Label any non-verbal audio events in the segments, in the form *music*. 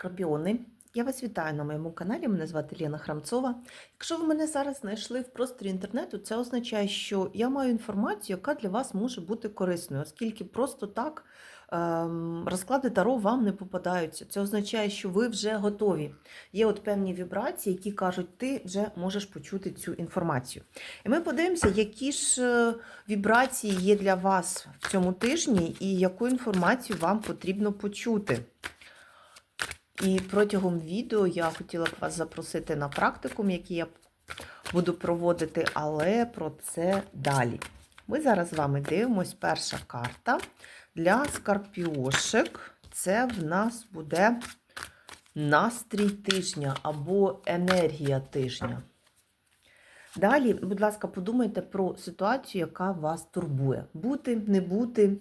Скорпіони, я вас вітаю на моєму каналі. Мене звати Лена Храмцова. Якщо ви мене зараз знайшли в просторі інтернету, це означає, що я маю інформацію, яка для вас може бути корисною, оскільки просто так ем, розклади Таро вам не попадаються. Це означає, що ви вже готові. Є от певні вібрації, які кажуть, ти вже можеш почути цю інформацію. І ми подивимося, які ж е, вібрації є для вас в цьому тижні і яку інформацію вам потрібно почути. І протягом відео я хотіла б вас запросити на практикум, який я буду проводити, але про це далі. Ми зараз з вами дивимось перша карта для скорпіошек. Це в нас буде настрій тижня або енергія тижня. Далі, будь ласка, подумайте про ситуацію, яка вас турбує. Бути, не бути.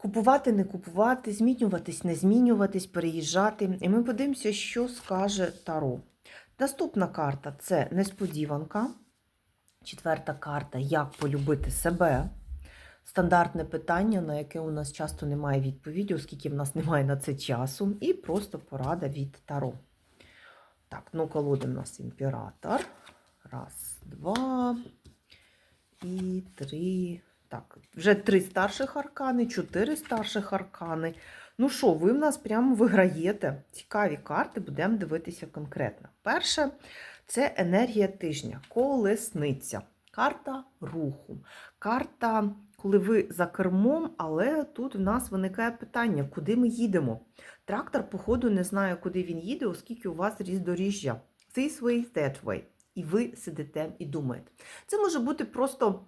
Купувати, не купувати, змінюватись, не змінюватись, переїжджати. І ми подивимося, що скаже Таро. Наступна карта це несподіванка. Четверта карта як полюбити себе. Стандартне питання, на яке у нас часто немає відповіді, оскільки в нас немає на це часу. І просто порада від Таро. Так, ну колоди в нас імператор. Раз, два і три. Так, вже три старших аркани, чотири старших аркани. Ну що, ви в нас прямо виграєте. Цікаві карти, будемо дивитися конкретно. Перше це енергія тижня, колесниця, карта руху, карта, коли ви за кермом, але тут в нас виникає питання, куди ми їдемо. Трактор, походу, не знає, куди він їде, оскільки у вас різдоріжжя. This way, that way. І ви сидите і думаєте. Це може бути просто.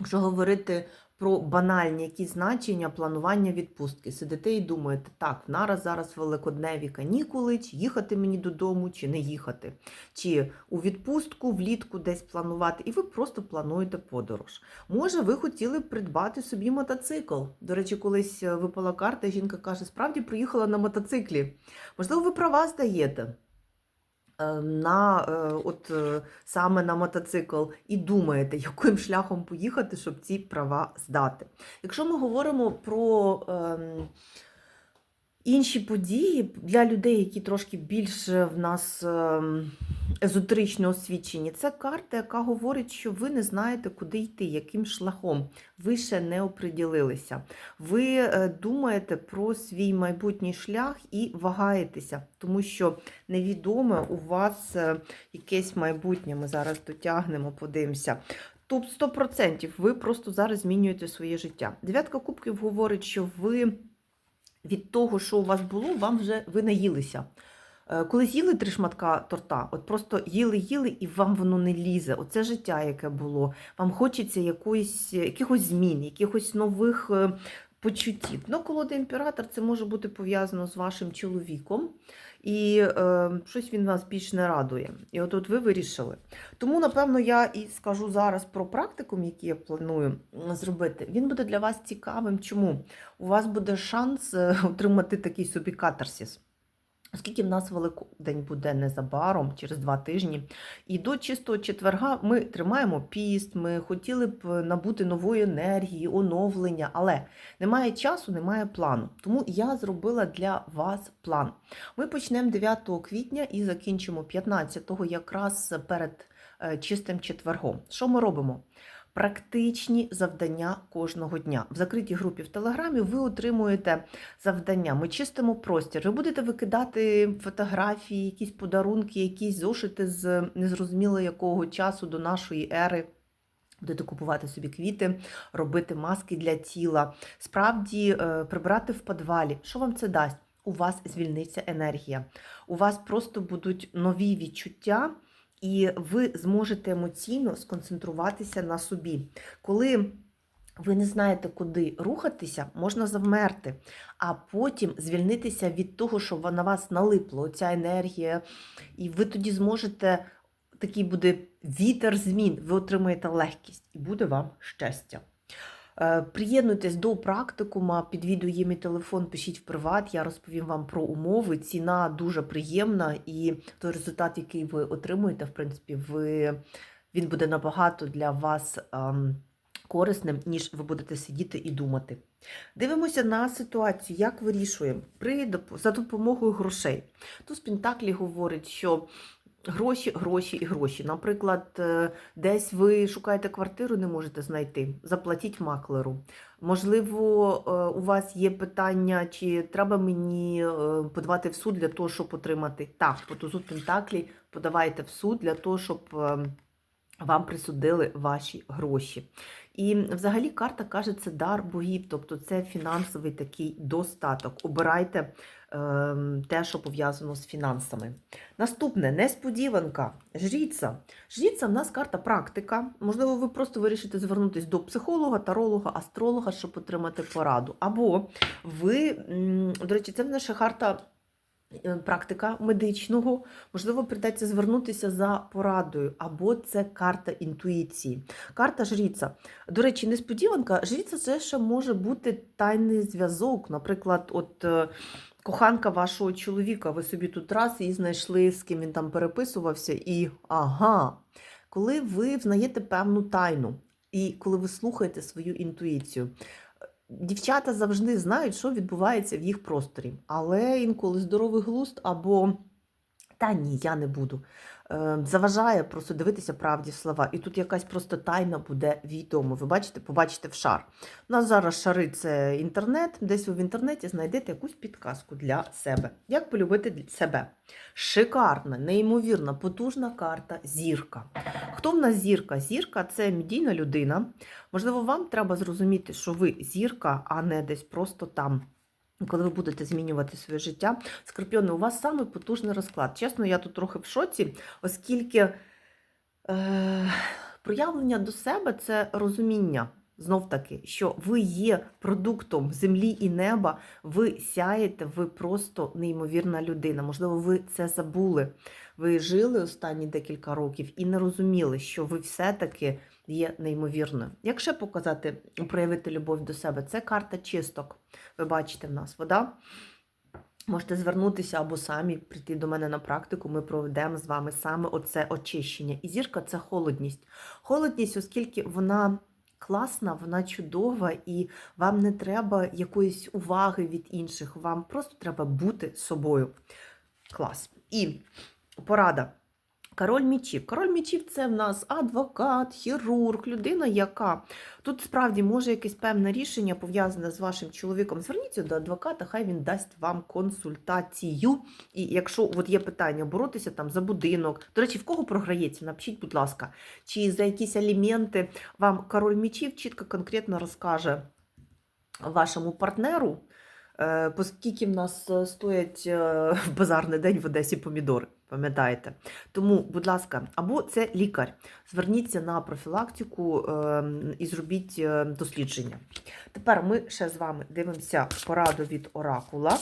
Якщо говорити про банальні якісь значення планування відпустки, сидите і думаєте, так, нараз зараз великодневі канікули, чи їхати мені додому, чи не їхати, чи у відпустку, влітку десь планувати, і ви просто плануєте подорож. Може, ви хотіли б придбати собі мотоцикл. До речі, колись випала карта, жінка каже, справді приїхала на мотоциклі. Можливо, ви права здаєте на от саме на мотоцикл і думаєте, *laughs* яким шляхом поїхати, щоб ці права здати. Якщо ми говоримо про ем, інші події для людей, які трошки більше в нас ем, езотерично освічені, це карта, яка говорить, що ви не знаєте, куди йти, яким шляхом. Ви ще не оприділилися. Ви е, думаєте про свій майбутній шлях і вагаєтеся, тому що невідоме у вас е, якесь майбутнє. Ми зараз дотягнемо, подивимося. Тут 100% ви просто зараз змінюєте своє життя. Дев'ятка кубків говорить, що ви від того, що у вас було, вам вже ви наїлися. Коли з'їли три шматка торта, от просто їли-їли, і вам воно не лізе. Оце життя, яке було. Вам хочеться якоїсь, якихось змін, якихось нових е, почуттів. Ну, колода імператор це може бути пов'язано з вашим чоловіком, і е, щось він вас більш не радує. І от, от ви вирішили. Тому, напевно, я і скажу зараз про практикум, який я планую зробити. Він буде для вас цікавим. Чому? У вас буде шанс е, отримати такий собі катарсіс. Оскільки в нас Великдень буде незабаром, через два тижні, і до чистого четверга ми тримаємо піст, ми хотіли б набути нової енергії, оновлення, але немає часу, немає плану. Тому я зробила для вас план. Ми почнемо 9 квітня і закінчимо 15-го, якраз перед е, чистим четвергом. Що ми робимо? Практичні завдання кожного дня. В закритій групі в Телеграмі ви отримуєте завдання. Ми чистимо простір. Ви будете викидати фотографії, якісь подарунки, якісь зошити з незрозуміло якого часу до нашої ери. Будете купувати собі квіти, робити маски для тіла, справді е, прибирати в підвалі. Що вам це дасть? У вас звільниться енергія. У вас просто будуть нові відчуття і ви зможете емоційно сконцентруватися на собі. Коли ви не знаєте, куди рухатися, можна завмерти, а потім звільнитися від того, що на вас налипло ця енергія, і ви тоді зможете. Такий буде вітер змін, ви отримаєте легкість, і буде вам щастя. Е, приєднуйтесь до практикума, під мій телефон, пишіть в приват, я розповім вам про умови. Ціна дуже приємна, і той результат, який ви отримуєте, в принципі, ви, він буде набагато для вас ем, корисним, ніж ви будете сидіти і думати. Дивимося на ситуацію, як вирішуємо при за допомогою грошей. Туз Пентаклі говорить, що гроші, гроші і гроші. Наприклад, е, десь ви шукаєте квартиру, не можете знайти, заплатіть маклеру. Можливо, е, у вас є питання, чи треба мені е, подавати в суд для того, щоб отримати. Так, по тузу Пентаклі подавайте в суд для того, щоб вам присудили ваші гроші. І взагалі карта каже, це дар богів, тобто це фінансовий такий достаток. Обирайте те, що пов'язано з фінансами. Наступне несподіванка. Жріця. Жріця в нас карта практика. Можливо, ви просто вирішите звернутися до психолога, таролога, астролога, щоб отримати пораду. Або ви, до речі, це наша карта. е, Практика медичного, можливо, прийдеться звернутися за порадою, або це карта інтуїції. Карта жріця. До речі, несподіванка, жріця це ще може бути тайний зв'язок. Наприклад, от е, коханка вашого чоловіка, ви собі тут раз і знайшли, з ким він там переписувався, і ага, коли ви взнаєте певну тайну, і коли ви слухаєте свою інтуїцію. Дівчата завжди знають, що відбувається в їх просторі, але інколи здоровий глузд або та ні, я не буду. Е, Заважає просто дивитися правді в слова. І тут якась просто тайна буде відома. Ви бачите, побачите в шар. У нас зараз шари це інтернет. Десь ви в інтернеті знайдете якусь підказку для себе. Як полюбити себе? Шикарна, неймовірна, потужна карта зірка. Хто в нас зірка? Зірка це медійна людина. Можливо, вам треба зрозуміти, що ви зірка, а не десь просто там. Коли ви будете змінювати своє життя, Скорпіони, у вас саме потужний розклад. Чесно, я тут трохи в шоці, оскільки е, проявлення до себе це розуміння. Знов таки, що ви є продуктом землі і неба, ви сяєте, ви просто неймовірна людина. Можливо, ви це забули. Ви жили останні декілька років і не розуміли, що ви все-таки є неймовірною. Як ще показати, проявити любов до себе? Це карта чисток. Ви бачите, в нас вода. Можете звернутися або самі прийти до мене на практику. Ми проведемо з вами саме оце очищення. І зірка це холодність. Холодність, оскільки вона класна, вона чудова, і вам не треба якоїсь уваги від інших. Вам просто треба бути собою. Клас. І порада. Король мічів. Король мічів це в нас адвокат, хірург, людина, яка тут справді може якесь певне рішення пов'язане з вашим чоловіком. Зверніться до адвоката, хай він дасть вам консультацію. І якщо от є питання боротися там за будинок, до речі, в кого програється, напишіть, будь ласка, чи за якісь аліменти вам король мічів чітко конкретно розкаже вашому партнеру. Е, По скільки в нас е, стоять е, в базарний день в Одесі помідори, пам'ятаєте? Тому, будь ласка, або це лікар. Зверніться на профілактику е, і зробіть дослідження. Тепер ми ще з вами дивимося пораду від оракула.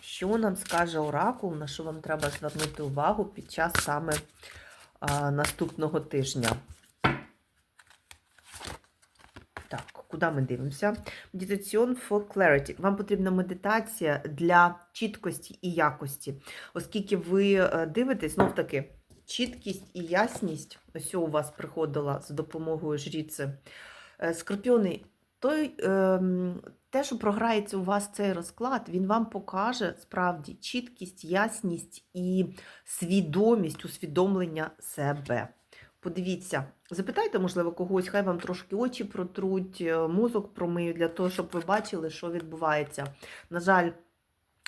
Що нам скаже оракул, на що вам треба звернути увагу під час саме наступного тижня? Так, куди ми дивимося? Meditation for clarity. Вам потрібна медитація для чіткості і якості. Оскільки ви е, дивитесь, знов таки, чіткість і ясність, ось у вас приходила за допомогою жріці. Е, Скорпіони, той, ем, те, що програється у вас цей розклад, він вам покаже справді чіткість, ясність і свідомість, усвідомлення себе. Подивіться, запитайте, можливо, когось, хай вам трошки очі протруть, е, мозок промиють для того, щоб ви бачили, що відбувається. На жаль,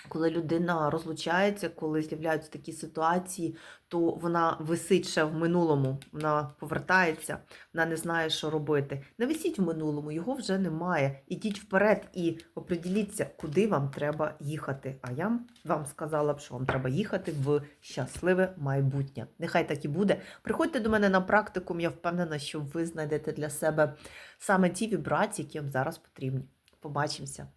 коли людина розлучається, коли з'являються такі ситуації, то вона висить ще в минулому, вона повертається, вона не знає, що робити. Не висіть в минулому, його вже немає. Ідіть вперед і оприділіться, куди вам треба їхати. А я вам сказала б, що вам треба їхати в щасливе майбутнє. Нехай так і буде. Приходьте до мене на практикум, я впевнена, що ви знайдете для себе саме ті вібрації, які вам зараз потрібні. Побачимося!